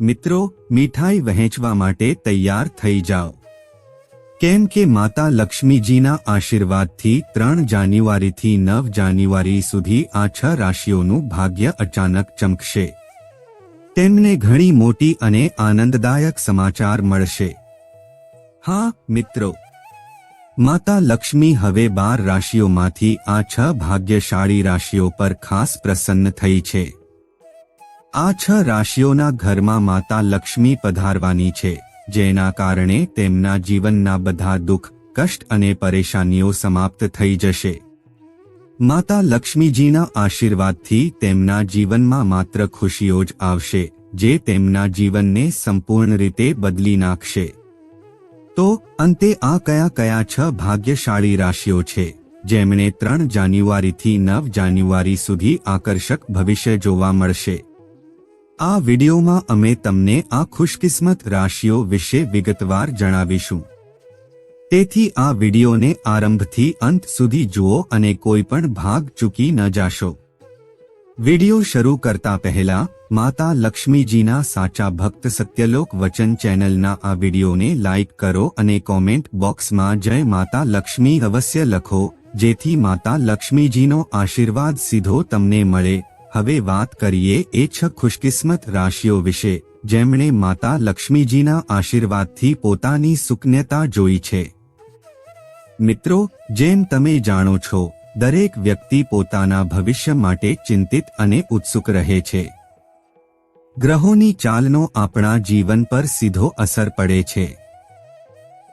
મિત્રો, મીઠાઈ વહેંચવા માટે તૈયાર થઈ જાઓ. કેમ કે માતા લક્ષ્મીજીના આશીર્વાદથી ત્રણ જાન્યુઆરીથી નવ જાન્યુઆરી સુધી આ છ રાશિઓનું ભાગ્ય અચાનક ચમકશે. તેમને ઘણી મોટી અને આનંદદાયક સમાચાર મળશે. હા, મિત્રો. માતા લક્ષ્મી હવે બાર રાશિઓમાંથી આ છ ભાગ્યશાળી રાશિઓ પર ખાસ પ્રસન્ન થઈ છે. આ છ રાશિઓના ઘરમાં માતા લક્ષ્મી પધારવાની છે, જેના કારણે તેમના જીવનના બધા દુઃખ, કષ્ટ અને પરેશાનીઓ સમાપ્ત થઈ જશે. માતા લક્ષ્મીજીના આશીર્વાદથી તેમના જીવનમાં માત્ર ખુશીઓ જ આવશે, જે તેમના જીવનને સંપૂર્ણ રીતે બદલી નાખશે. તો, અંતે આ કયા કયા છ ભાગ્યશાળી રાશિઓ છે? જેમણે ત્રણ જાન્યુઆરીથી નવ જાન્યુઆરી સુધી આકર્ષક ભવિષ્ય જોવા મળશે. આ વિડિયોમાં અમે તમને આ ખુશકિસ્મત રાશિઓ વિશે વિગતવાર જણાવીશું. તેથી આ વિડિયોને આરંભથી અંત સુધી જુઓ અને કોઈ પણ ભાગ ચૂકી ન જાશો. વિડિયો શરૂ કરતા પહેલા, માતા લક્ષ્મીજીના સાચા ભક્ત સત્યલોક વચન ચેનલના આ વિડીયોને લાઇક કરો અને કોમેન્ટ બોક્સમાં જય માતા લક્ષ્મી અવશ્ય લખો, જેથી માતા લક્ષ્મીજીનો આશીર્વાદ સીધો તમને મળે. હવે વાત કરીએ એ છ ખુશકિસ્મત રાશિઓ વિશે, જેમણે માતા લક્ષ્મીજીના આશીર્વાદથી પોતાની સુકન્યતા જોઈ છે. મિત્રો, જેમ તમે જાણો છો, દરેક વ્યક્તિ પોતાના ભવિષ્ય માટે ચિંતિત અને ઉત્સુક રહે છે. ગ્રહોની ચાલનો આપણા જીવન પર સીધો અસર પડે છે.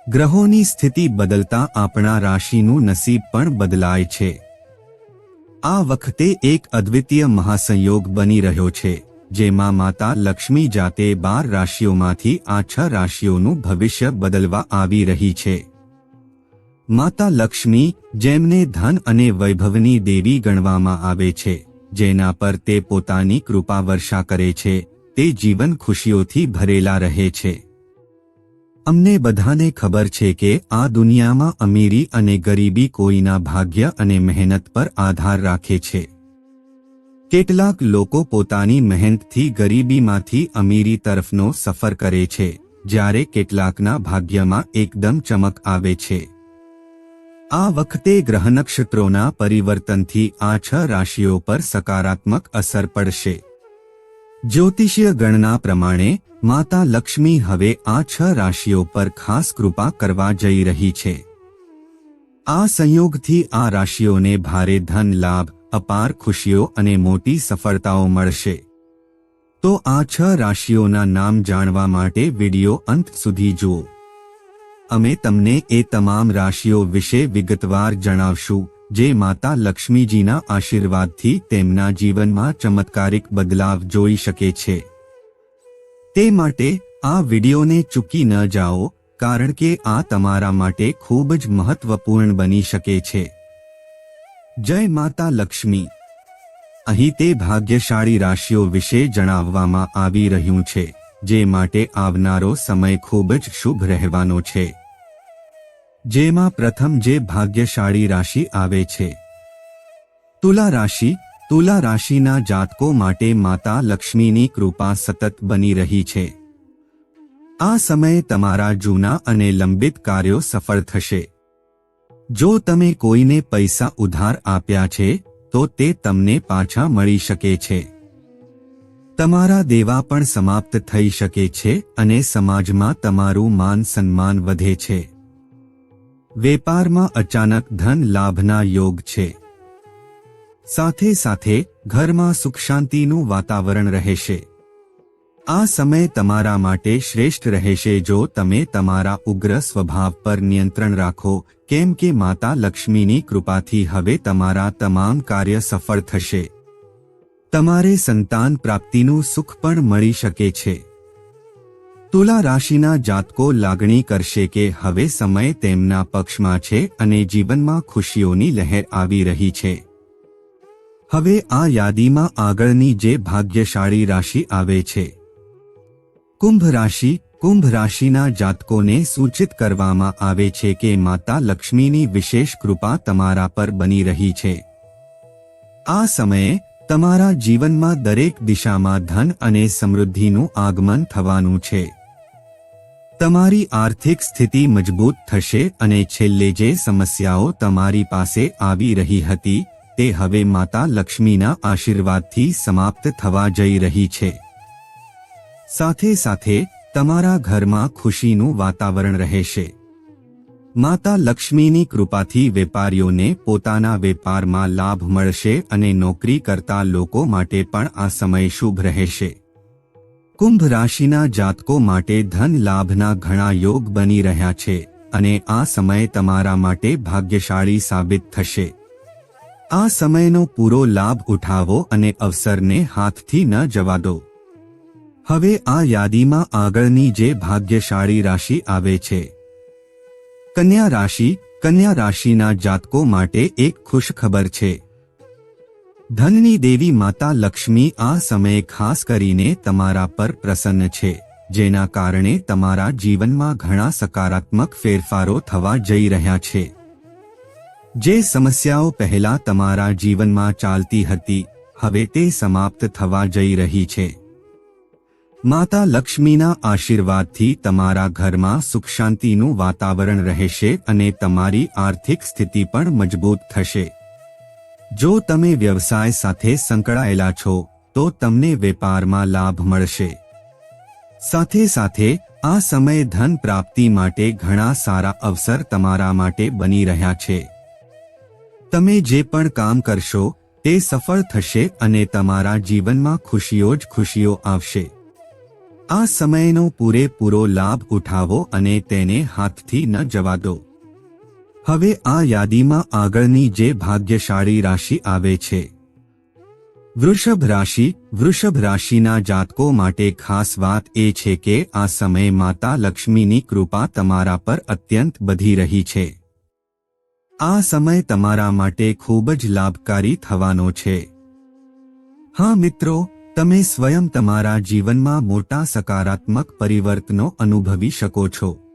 ગ્રહોની સ્થિતિ બદલતા આપણા રાશિનું નસીબ પણ બદલાય છે. આ વખતે એક અદ્વિતીય મહાસંયોગ બની રહ્યો છે, જેમાં માતા લક્ષ્મી જાતે બાર રાશિઓમાંથી આ છ રાશિઓનું ભવિષ્ય બદલવા આવી રહી છે. માતા લક્ષ્મી, જેમને ધન અને વૈભવની દેવી ગણવામાં આવે છે, જેના પર તે પોતાની કૃપા વર્ષા કરે છે, તે જીવન ખુશીઓથી ભરેલા રહે છે. અમને બધાને ખબર છે કે આ દુનિયામાં અમીરી અને ગરીબી કોઈના ભાગ્ય અને મહેનત પર આધાર રાખે છે. કેટલાક લોકો પોતાની મહેનતથી ગરીબીમાંથી અમીરી તરફનો સફર કરે છે, જ્યારે કેટલાકના ભાગ્યમાં એકદમ ચમક આવે છે. આ વખતે ગ્રહ નક્ષત્રોના પરિવર્તનથી આ છ રાશિઓ પર સકારાત્મક અસર પડશે. જ્યોતિષીય ગણના પ્રમાણે, માતા લક્ષ્મી હવે આ છ રાશિઓ પર ખાસ કૃપા કરવા જઈ રહી છે. આ સંયોગથી આ રાશિઓને ભારે ધન લાભ, અપાર ખુશીઓ અને મોટી સફળતાઓ મળશે. તો આ છ રાશિઓના નામ જાણવા માટે વિડિયો અંત સુધી જુઓ. અમે તમને એ તમામ રાશિઓ વિશે વિગતવાર જણાવશું. જે માતા લક્ષ્મીજીના આશીર્વાદથી તેમના જીવનમાં ચમત્કારિક બદલાવ જોઈ શકે છે. તે માટે આ વિડિયોને ચૂકી ન જાઓ, કારણ કે આ તમારા માટે ખૂબ જ મહત્વપૂર્ણ બની શકે છે. જય માતા લક્ષ્મી. અહીં તે ભાગ્યશાળી રાશિઓ વિશે જણાવવામાં આવી રહ્યું છે, જે માટે આવનારો સમય ખૂબ જ શુભ રહેવાનો છે. જેમાં પ્રથમ જે ભાગ્યશાળી રાશિ આવે છે. તુલા રાશિ, તુલા રાશિના જાતકો માટે માતા લક્ષ્મીની કૃપા સતત બની રહી છે. આ સમયે તમારા જૂના અને લંબિત કાર્યો સફળ થશે. જો તમે કોઈને પૈસા ઉધાર આપ્યા છે, તો તે તમને પાછા મળી શકે છે. તમારા દેવા પણ સમાપ્ત થઈ શકે છે અને સમાજમાં તમારું માન સન્માન વધે છે. વેપારમાં અચાનક ધન લાભના યોગ છે. સાથે સાથે ઘરમાં સુખ શાંતિનું વાતાવરણ રહેશે. આ સમય તમારા માટે શ્રેષ્ઠ રહેશે જો તમે તમારા ઉગ્ર સ્વભાવ પર નિયંત્રણ રાખો, કેમ કે માતા લક્ષ્મીની કૃપાથી હવે તમારા તમામ કાર્ય સફળ થશે. તમારે સંતાન પ્રાપ્તિનું સુખ પણ મળી શકે છે. તુલા રાશિના જાતકો લાગણી કરશે કે હવે સમય તેમના પક્ષમાં છે અને જીવનમાં ખુશીઓની લહેર આવી રહી છે. હવે આ યાદીમાં આગળની જે ભાગ્યશાળી રાશિ આવે છે. કુંભ રાશિ, કુંભ રાશિના જાતકોને સૂચિત કરવામાં આવે છે કે માતા લક્ષ્મીની વિશેષ કૃપા તમારા પર બની રહી છે. આ સમયે તમારા જીવનમાં દરેક દિશામાં ધન અને સમૃદ્ધિનું આગમન થવાનું છે. તમારી આર્થિક સ્થિતિ મજબૂત થશે અને છેલ્લે જે સમસ્યાઓ તમારી પાસે આવી રહી હતી, તે હવે માતા લક્ષ્મીના આશીર્વાદથી સમાપ્ત થવા જઈ રહી છે. સાથે સાથે, તમારા ઘરમાં ખુશીનું વાતાવરણ રહેશે. માતા લક્ષ્મીની કૃપાથી વેપારીઓને પોતાના વેપારમાં લાભ મળશે અને નોકરી કરતા લોકો માટે પણ આ સમય શુભ રહેશે. કુંભ રાશિના જાતકો માટે ધન લાભના ઘણા યોગ બની રહ્યા છે અને આ સમય તમારા માટે ભાગ્યશાળી સાબિત થશે. આ સમયનો પૂરો લાભ ઉઠાવો અને અવસરને હાથથી ન જવા દો. હવે આ યાદીમાં આગળની જે ભાગ્યશાળી રાશિ આવે છે. કન્યા રાશિ, કન્યા રાશિના જાતકો માટે એક ખુશ ખબર છે. ધનની દેવી માતા લક્ષ્મી આ સમયે ખાસ કરીને તમારા પર પ્રસન્ન છે, જેના કારણે તમારા જીવનમાં ઘણા સકારાત્મક ફેરફારો થવા જઈ રહ્યા છે. જે સમસ્યાઓ પહેલા તમારા જીવનમાં ચાલતી હતી, હવે તે સમાપ્ત થવા જઈ રહી છે. માતા લક્ષ્મીના આશીર્વાદથી તમારા ઘરમાં સુખ શાંતિનું વાતાવરણ રહેશે અને તમારી આર્થિક સ્થિતિ પણ મજબૂત થશે. જો તમે વ્યવસાય સાથે સંકળાયેલા છો, તો તમને વેપારમાં લાભ મળશે. સાથે સાથે, આ સમય ધન પ્રાપ્તિ માટે ઘણા સારા અવસર તમારા માટે બની રહ્યા છે. તમે જે પણ કામ કરશો, તે સફળ થશે અને તમારા જીવનમાં ખુશીઓ જ ખુશીઓ આવશે. આ સમયનો પૂરેપૂરો લાભ ઉઠાવો અને તેને હાથથી ન જવા દો. હવે આ યાદીમાં આગળની જે ભાગ્યશાળી રાશિ આવે છે. વૃષભ રાશિ, વૃષભ રાશિના જાતકો માટે ખાસ વાત એ છે કે આ સમયે માતા લક્ષ્મીની કૃપા તમારા પર અત્યંત બધી રહી છે. આ સમય તમારા માટે ખૂબ જ લાભકારી થવાનો છે. હા મિત્રો, તમે સ્વયં તમારા જીવનમાં મોટા સકારાત્મક પરિવર્તનો અનુભવી શકો છો.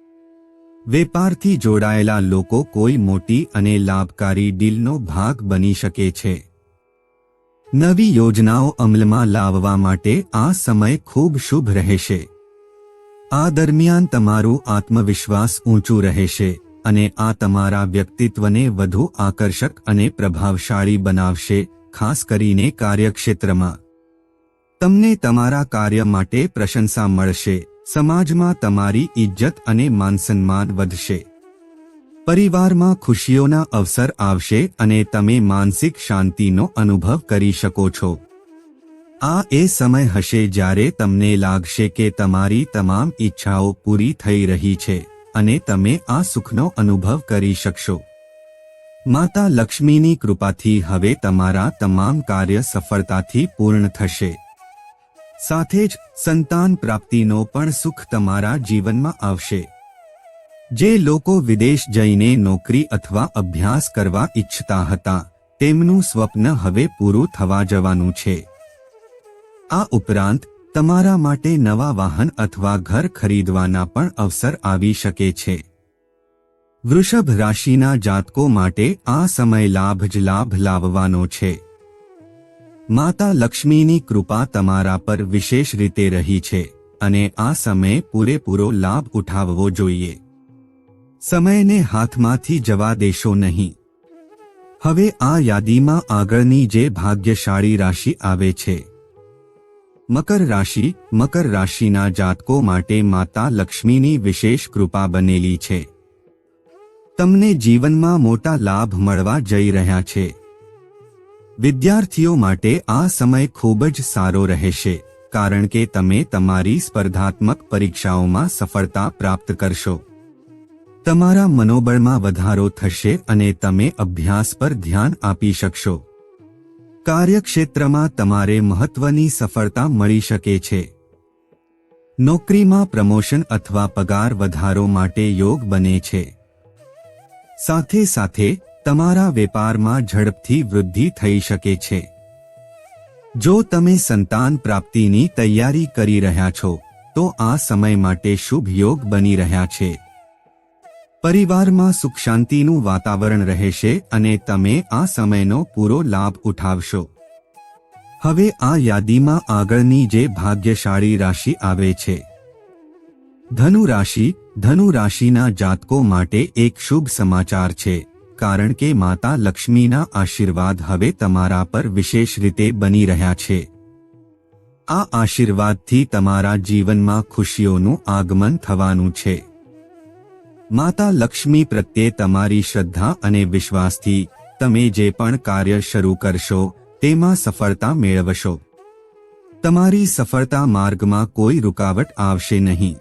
વેપારથી જોડાયેલા લોકો કોઈ મોટી અને લાભકારી ડીલનો ભાગ બની શકે છે. નવી યોજનાઓ અમલમાં લાવવા માટે આ સમય ખૂબ શુભ રહેશે. આ દરમિયાન તમારું આત્મવિશ્વાસ ઊંચું રહેશે અને આ તમારા વ્યક્તિત્વને વધુ આકર્ષક અને પ્રભાવશાળી બનાવશે, ખાસ કરીને કાર્યક્ષેત્રમાં. તમને તમારા કાર્ય માટે પ્રશંસા મળશે. સમાજમાં તમારી ઇજ્જત અને માનસન્માન વધશે. પરિવારમાં ખુશીઓના અવસર આવશે અને તમે માનસિક શાંતિનો અનુભવ કરી શકો છો. આ એ સમય હશે જ્યારે તમને લાગશે કે તમારી તમામ ઈચ્છાઓ પૂરી થઈ રહી છે અને તમે આ સુખનો અનુભવ કરી શકશો. માતા લક્ષ્મીની કૃપાથી હવે તમારા તમામ કાર્ય સફળતાથી પૂર્ણ થશે. સાથે જ સંતાન પ્રાપ્તિનો પણ સુખ તમારા જીવનમાં આવશે. જે લોકો વિદેશ જઈને નોકરી અથવા અભ્યાસ કરવા ઈચ્છતા હતા, તેમનું સ્વપ્ન હવે પૂરું થવા જવાનું છે. આ ઉપરાંત, તમારા માટે નવા વાહન અથવા ઘર ખરીદવાના પણ અવસર આવી શકે છે. વૃષભ રાશિના જાતકો માટે આ સમય લાભ જ લાભ લાવવાનો છે. માતા લક્ષ્મીની કૃપા તમારા પર વિશેષ રીતે રહી છે અને આ સમયે પૂરેપૂરો લાભ ઉઠાવવો જોઈએ. સમયને હાથમાંથી જવા દેશો નહીં. હવે આ યાદીમાં આગળની જે ભાગ્યશાળી રાશિ આવે છે. મકર રાશિ, મકર રાશિના જાતકો માટે માતા લક્ષ્મીની વિશેષ કૃપા બનેલી છે. તમને જીવનમાં મોટા લાભ મળવા જઈ રહ્યા છે. વિદ્યાર્થીઓ માટે આ સમય ખૂબ જ સારો રહેશે, કારણ કે તમે તમારી સ્પર્ધાત્મક પરીક્ષાઓમાં સફળતા પ્રાપ્ત કરશો. તમારા મનોબળમાં વધારો થશે અને તમે અભ્યાસ પર ધ્યાન આપી શકશો. કાર્યક્ષેત્રમાં તમારે મહત્વની સફળતા મળી શકે છે. નોકરીમાં પ્રમોશન અથવા પગાર વધારો માટે યોગ બને છે. સાથે સાથે તમારા વેપારમાં ઝડપથી વૃદ્ધિ થઈ શકે છે. જો તમે સંતાન પ્રાપ્તિની તૈયારી કરી રહ્યા છો, તો આ સમય માટે શુભ યોગ બની રહ્યા છે. પરિવારમાં સુખ શાંતિનું વાતાવરણ રહેશે અને તમે આ સમયનો પૂરો લાભ ઉઠાવશો. હવે આ યાદીમાં આગળની જે ભાગ્યશાળી રાશિ આવે છે. ધનુ રાશિ ધનુ રાશિના જાતકો માટે એક શુભ સમાચાર છે. કારણ કે માતા લક્ષ્મીના આશીર્વાદ હવે તમારા પર વિશેષ રીતે બની રહ્યા છે. આ આશીર્વાદથી તમારા જીવનમાં ખુશીઓનું આગમન થવાનું છે. માતા લક્ષ્મી પ્રત્યે તમારી શ્રદ્ધા અને વિશ્વાસથી તમે જે પણ કાર્ય શરૂ કરશો, તેમાં સફળતા મેળવશો. તમારી સફળતા માર્ગમાં કોઈ રૂકાવટ આવશે નહીં.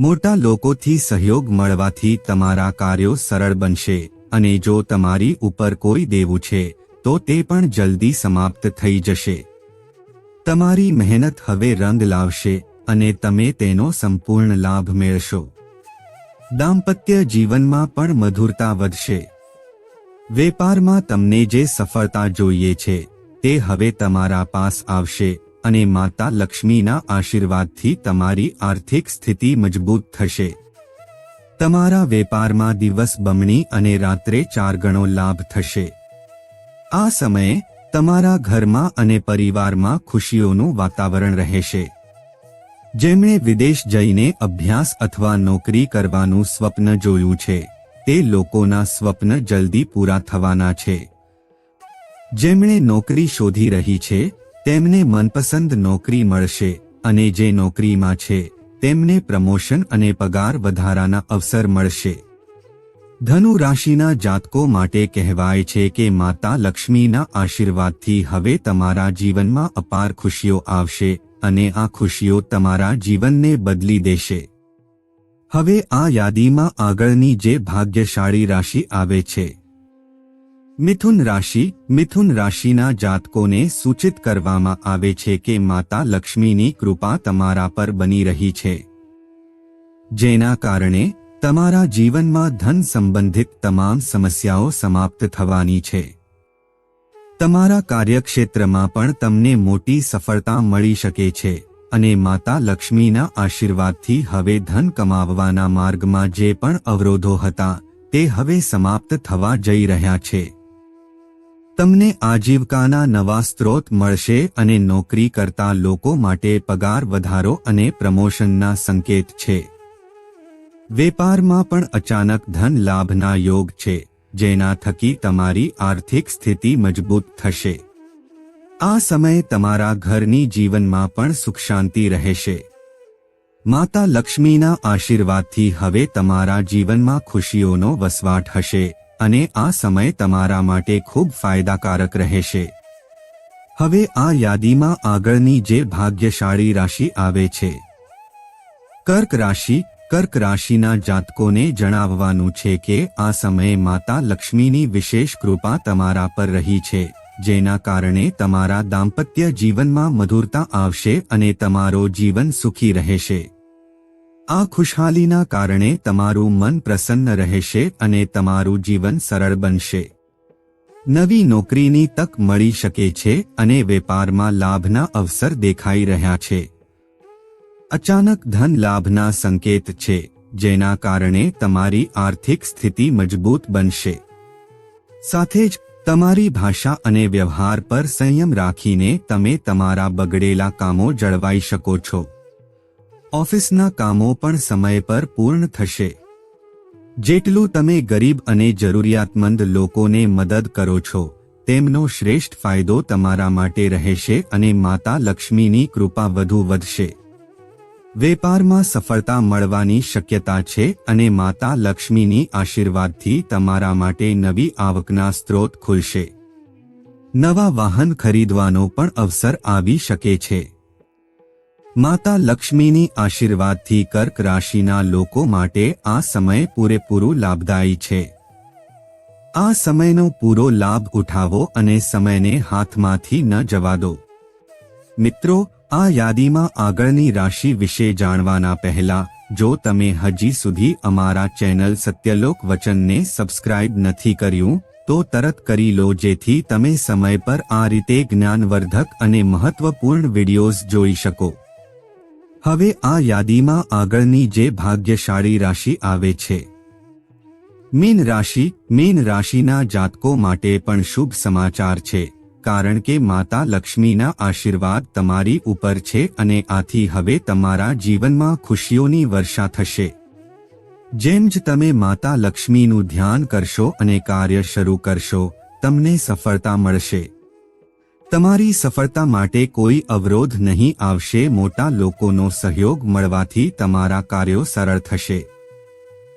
મોટા લોકોથી સહયોગ મળવાથી તમારા કાર્યો સરળ બનશે. અને જો તમારી ઉપર કોઈ દેવું છે, તો તે પણ જલ્દી સમાપ્ત થઈ જશે. તમારી મહેનત હવે રંગ લાવશે અને તમે તેનો સંપૂર્ણ લાભ મેળશો દાંપત્ય જીવનમાં પણ મધુરતા વધશે. વેપારમાં તમને જે સફળતા જોઈએ છે, તે હવે તમારા પાસ આવશે અને માતા લક્ષ્મીના આશીર્વાદથી તમારી આર્થિક સ્થિતિ મજબૂત થશે. તમારા વેપારમાં દિવસ બમણી અને રાત્રે ચાર ગણો લાભ થશે. આ સમયે તમારા ઘરમાં અને પરિવારમાં ખુશીઓનું વાતાવરણ રહેશે. જેમણે વિદેશ જઈને અભ્યાસ અથવા નોકરી કરવાનું સ્વપ્ન જોયું છે, તે લોકોના સ્વપ્ન જલ્દી પૂરા થવાના છે. જેમણે નોકરી શોધી રહી છે, તેમને મનપસંદ નોકરી મળશે અને જે નોકરીમાં છે તેમને પ્રમોશન અને પગાર વધારાના અવસર મળશે. ધનુ રાશિના જાતકો માટે કહેવાય છે કે માતા લક્ષ્મીના આશીર્વાદથી હવે તમારા જીવનમાં અપાર ખુશીઓ આવશે અને આ ખુશીઓ તમારા જીવનને બદલી દેશે. હવે આ યાદીમાં આગળની જે ભાગ્યશાળી રાશિ આવે છે. મિથુન રાશિ, મિથુન રાશિના જાતકોને સૂચિત કરવામાં આવે છે કે માતા લક્ષ્મીની કૃપા તમારા પર બની રહી છે. જેના કારણે તમારા જીવનમાં ધન સંબંધિત તમામ સમસ્યાઓ સમાપ્ત થવાની છે. તમારા કાર્યક્ષેત્રમાં પણ તમને મોટી સફળતા મળી શકે છે અને માતા લક્ષ્મીના આશીર્વાદથી હવે ધન કમાવવાના માર્ગમાં જે પણ અવરોધો હતા તે હવે સમાપ્ત થવા જઈ રહ્યા છે. તમને આજીવિકાના નવા સ્ત્રોત મળશે અને નોકરી કરતા લોકો માટે પગાર વધારો અને પ્રમોશનના સંકેત છે. વેપારમાં પણ અચાનક ધન લાભના યોગ છે, જેના થકી તમારી આર્થિક સ્થિતિ મજબૂત થશે. આ સમયે તમારા ઘરની જીવનમાં પણ સુખ શાંતિ રહેશે. માતા લક્ષ્મીના આશીર્વાદથી હવે તમારા જીવનમાં ખુશીઓનો વસવાટ હશે. અને આ સમય તમારા માટે ખૂબ ફાયદાકારક રહેશે. હવે આ યાદીમાં આગળની જે ભાગ્યશાળી રાશિ આવે છે. કર્ક રાશિ, કર્ક રાશિના જાતકોને જણાવવાનું છે કે આ સમયે માતા લક્ષ્મીની વિશેષ કૃપા તમારા પર રહી છે, જેના કારણે તમારા દાંપત્ય જીવનમાં મધુરતા આવશે અને તમારો જીવન સુખી રહેશે. આ ખુશહાલીના કારણે તમારું મન પ્રસન્ન રહેશે અને તમારું જીવન સરળ બનશે. નવી નોકરીની તક મળી શકે છે અને વેપારમાં લાભના અવસર દેખાઈ રહ્યા છે. અચાનક ધન લાભના સંકેત છે, જેના કારણે તમારી આર્થિક સ્થિતિ મજબૂત બનશે. સાથે જ, તમારી ભાષા અને વ્યવહાર પર સંયમ રાખીને તમે તમારા બગડેલા કામો જળવાઈ શકો છો. ઓફિસના કામો પણ સમય પર પૂર્ણ થશે. જેટલું તમે ગરીબ અને જરૂરિયાતમંદ લોકોને મદદ કરો છો, તેમનો શ્રેષ્ઠ ફાયદો તમારા માટે રહેશે અને માતા લક્ષ્મીની કૃપા વધુ વધશે. વેપારમાં સફળતા મળવાની શક્યતા છે અને માતા લક્ષ્મીની આશીર્વાદથી તમારા માટે નવી આવકના સ્ત્રોત ખુલશે. નવા વાહન ખરીદવાનો પણ અવસર આવી શકે છે. માતા લક્ષ્મીની આશીર્વાદથી કર્ક રાશિના લોકો માટે આ સમય પૂરેપૂરું લાભદાયી છે. આ સમયનો પૂરો લાભ ઉઠાવો અને સમયને હાથમાંથી ન જવા દો. મિત્રો, આ યાદીમાં આગળની રાશિ વિશે જાણવાના પહેલા, જો તમે હજી સુધી અમારા ચેનલ સત્યલોક વચનને સબસ્ક્રાઇબ નથી કર્યું, તો તરત કરી લો જેથી તમે સમય પર આ રીતે જ્ઞાનવર્ધક અને મહત્વપૂર્ણ વિડિયોઝ જોઈ શકો. હવે આ યાદીમાં આગળની જે ભાગ્યશાળી રાશિ આવે છે. મીન રાશિ, મીન રાશિના જાતકો માટે પણ શુભ સમાચાર છે, કારણ કે માતા લક્ષ્મીના આશીર્વાદ તમારી ઉપર છે અને આથી હવે તમારા જીવનમાં ખુશીઓની વર્ષા થશે. જેમ જ તમે માતા લક્ષ્મીનું ધ્યાન કરશો અને કાર્ય શરૂ કરશો, તમને સફળતા મળશે. તમારી સફળતા માટે કોઈ અવરોધ નહીં આવશે, મોટા લોકોનો સહયોગ મળવાથી તમારા કાર્યો સરળ થશે.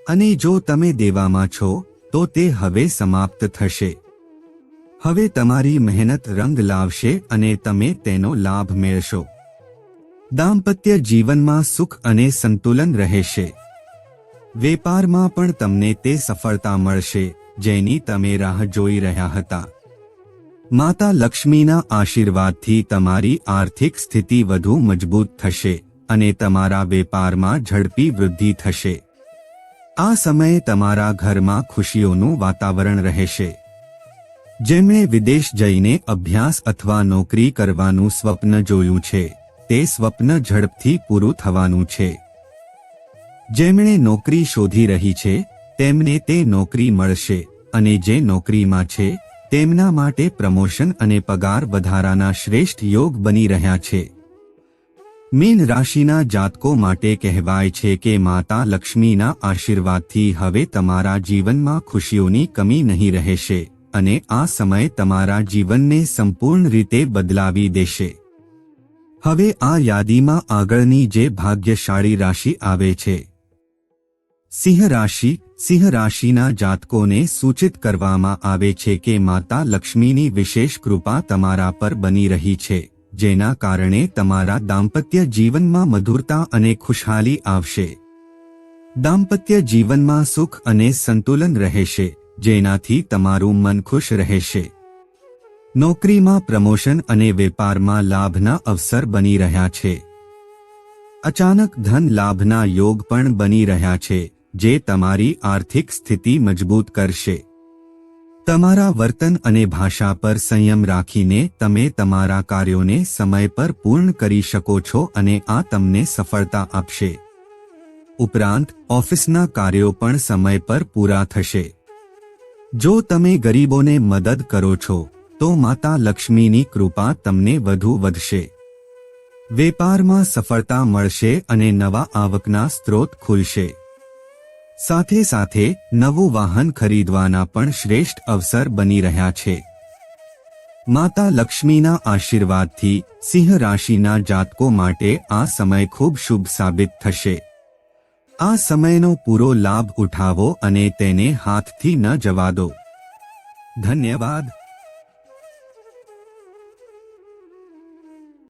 અને જો તમે દેવામાં છો, તો તે હવે સમાપ્ત થશે. હવે તમારી મહેનત રંગ લાવશે અને તમે તેનો લાભ મેળશો દાંપત્ય જીવનમાં સુખ અને સંતુલન રહેશે. વેપારમાં પણ તમને તે સફળતા મળશે, જેની તમે રાહ જોઈ રહ્યા હતા. માતા લક્ષ્મીના આશીર્વાદથી તમારી આર્થિક સ્થિતિ વધુ મજબૂત થશે અને તમારા વેપારમાં ઝડપી વૃદ્ધિ થશે. આ સમયે તમારા ઘરમાં ખુશીઓનું વાતાવરણ રહેશે. જેમણે વિદેશ જઈને અભ્યાસ અથવા નોકરી કરવાનું સ્વપ્ન જોયું છે, તે સ્વપ્ન ઝડપથી પૂરું થવાનું છે. જેમણે નોકરી શોધી રહી છે, તેમને તે નોકરી મળશે અને જે નોકરીમાં છે તેમના માટે પ્રમોશન અને પગાર વધારાના શ્રેષ્ઠ યોગ બની રહ્યા છે. મીન રાશિના જાતકો માટે કહેવાય છે કે માતા લક્ષ્મીના આશીર્વાદથી હવે તમારા જીવનમાં ખુશીઓની કમી નહીં રહેશે અને આ સમય તમારા જીવનને સંપૂર્ણ રીતે બદલાવી દેશે. હવે આ યાદીમાં આગળની જે ભાગ્યશાળી રાશિ આવે છે સિંહ રાશિ સિંહ રાશિના જાતકોને સૂચિત કરવામાં આવે છે કે માતા લક્ષ્મીની વિશેષ કૃપા તમારા પર બની રહી છે, જેના કારણે તમારા દાંપત્ય જીવનમાં મધુરતા અને ખુશહાલી આવશે. દાંપત્ય જીવનમાં સુખ અને સંતુલન રહેશે, જેનાથી તમારું મન ખુશ રહેશે. નોકરીમાં પ્રમોશન અને વેપારમાં લાભના અવસર બની રહ્યા છે. અચાનક ધન લાભના યોગ પણ બની રહ્યા છે જે તમારી આર્થિક સ્થિતિ મજબૂત કરશે. તમારા વર્તન અને ભાષા પર સંયમ રાખીને તમે તમારા કાર્યોને સમય પર પૂર્ણ કરી શકો છો અને આ તમને સફળતા આપશે. ઉપરાંત, ઓફિસના કાર્યો પણ સમય પર પૂરા થશે. જો તમે ગરીબોને મદદ કરો છો, તો માતા લક્ષ્મીની કૃપા તમને વધુ વધશે. વેપારમાં સફળતા મળશે અને નવા આવકના સ્ત્રોત ખુલશે. સાથે સાથે નવું વાહન ખરીદવાના પણ શ્રેષ્ઠ અવસર બની રહ્યા છે. માતા લક્ષ્મીના આશીર્વાદથી સિંહ રાશિના જાતકો માટે આ સમય ખૂબ શુભ સાબિત થશે. આ સમયનો પૂરો લાભ ઉઠાવો અને તેને હાથથી ન જવા દો. ધન્યવાદ.